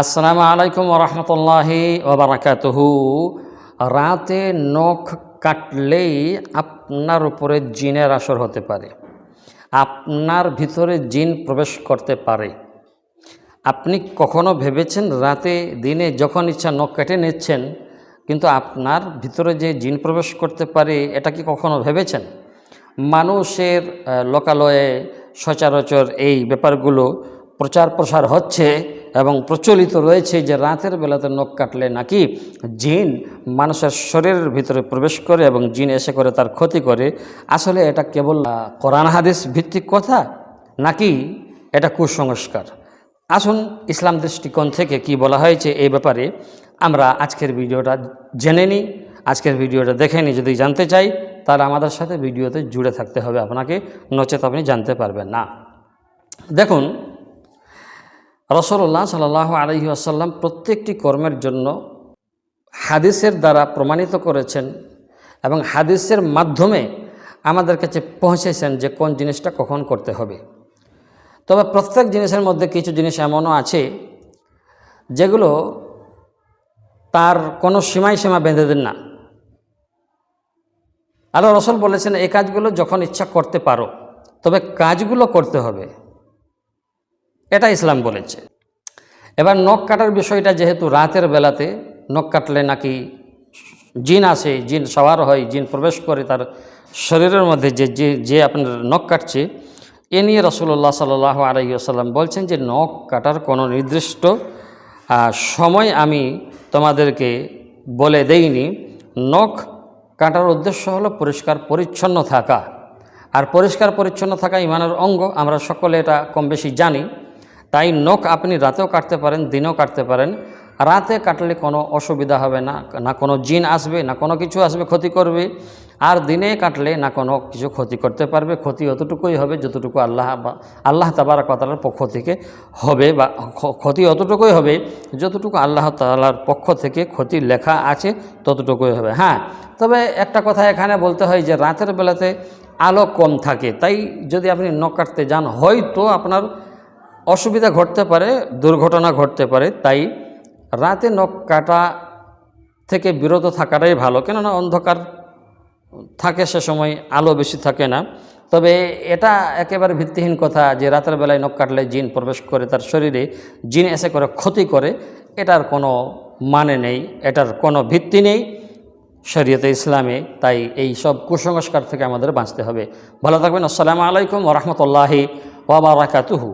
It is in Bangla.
আসসালামু আলাইকুম রহমতুল্লাহি ওবরাকাতুহু। রাতে নখ কাটলেই আপনার উপরে জিনের আসর হতে পারে। আপনার ভিতরে জিন প্রবেশ করতে পারে। আপনি কখনো ভেবেছেন রাতে দিনে যখন ইচ্ছা নখ কেটে নিচ্ছেন, কিন্তু আপনার ভিতরে যে জিন প্রবেশ করতে পারে, এটা কি কখনো ভেবেছেন? মানুষের লোকালয়ে সচরাচর এই ব্যাপারগুলো প্রচার প্রসার হচ্ছে। এবং প্রচলিত রয়েছে যে রাতের বেলাতে নখ কাটলে নাকি জিন মানুষের শরীরের ভিতরে প্রবেশ করে এবং জিন এসে করে তার ক্ষতি করে। আসলে এটা কেবল কোরআন হাদিস ভিত্তিক কথা নাকি এটা কুসংস্কার? আসুন ইসলাম দৃষ্টিকোণ থেকে কি বলা হয়েছে এই ব্যাপারে আমরা আজকের ভিডিওটা জেনে নিই। আজকের ভিডিওটা দেখে নিই। যদি জানতে চাই, তাহলে আমাদের সাথে ভিডিওতে জুড়ে থাকতে হবে। আপনাকে নচেত আপনি জানতে পারবেন না। দেখুন রসল্লাহ সাল আলহি আসাল্লাম প্রত্যেকটি কর্মের জন্য হাদিসের দ্বারা প্রমাণিত করেছেন এবং হাদিসের মাধ্যমে আমাদের কাছে পৌঁছেছেন যে কোন জিনিসটা কখন করতে হবে। তবে প্রত্যেক জিনিসের মধ্যে কিছু জিনিস এমনও আছে যেগুলো তার কোনো সীমায় সীমা বেঁধে দেন না। আল্লাহ রসল বলেছেন, এই কাজগুলো যখন ইচ্ছা করতে পারো, তবে কাজগুলো করতে হবে। এটা ইসলাম বলেছে। এবার নখ কাটার বিষয়টা যেহেতু রাতের বেলাতে নখ কাটলে নাকি জিন আসে, জিন সওয়ার হয়, জিন প্রবেশ করে তার শরীরের মধ্যে যে যে যে আপনার নখ কাটছে, এ নিয়ে রসুল্লাহ সাল্লাহ আলাইসাল্লাম বলছেন যে নখ কাটার কোনো নির্দিষ্ট সময় আমি তোমাদেরকে বলে দেইনি। নখ কাটার উদ্দেশ্য হলো পরিষ্কার পরিচ্ছন্ন থাকা। আর পরিষ্কার পরিচ্ছন্ন থাকা ইমানের অঙ্গ, আমরা সকলে এটা কম বেশি জানি। তাই নখ আপনি রাতেও কাটতে পারেন, দিনেও কাটতে পারেন। রাতে কাটলে কোনো অসুবিধা হবে না না কোনো জিন আসবে, না কোনো কিছু আসবে ক্ষতি করবে। আর দিনে কাটলে না কোনো কিছু ক্ষতি করতে পারবে, ক্ষতি অতটুকুই হবে যতটুকু আল্লাহ আল্লাহ তাবারা কতালার পক্ষ থেকে হবে বা ক্ষতি অতটুকুই হবে যতটুকু আল্লাহ তালার পক্ষ থেকে ক্ষতি লেখা আছে ততটুকুই হবে। হ্যাঁ তবে একটা কথা এখানে বলতে হয় যে রাতের বেলাতে আলো কম থাকে। তাই যদি আপনি নখ কাটতে যান, হয়তো আপনার অসুবিধা ঘটতে পারে, দুর্ঘটনা ঘটতে পারে, তাই রাতে নখ কাটা থেকে বিরত থাকাটাই ভালো। কেননা অন্ধকার থাকে সে সময়, আলো বেশি থাকে না। তবে এটা একেবারে ভিত্তিহীন কথা যে রাতের বেলায় নখ কাটলে জিন প্রবেশ করে তার শরীরে, জিন এসে করে ক্ষতি করে, এটার কোনো মানে নেই, এটার কোনো ভিত্তি নেই শরীয়তে ইসলামে। তাই এই সব কুসংস্কার থেকে আমাদের বাঁচতে হবে। ভালো থাকবেন। আসসালামু আলাইকুম ওরহমতুল্লাহি ওবরাকাতুহু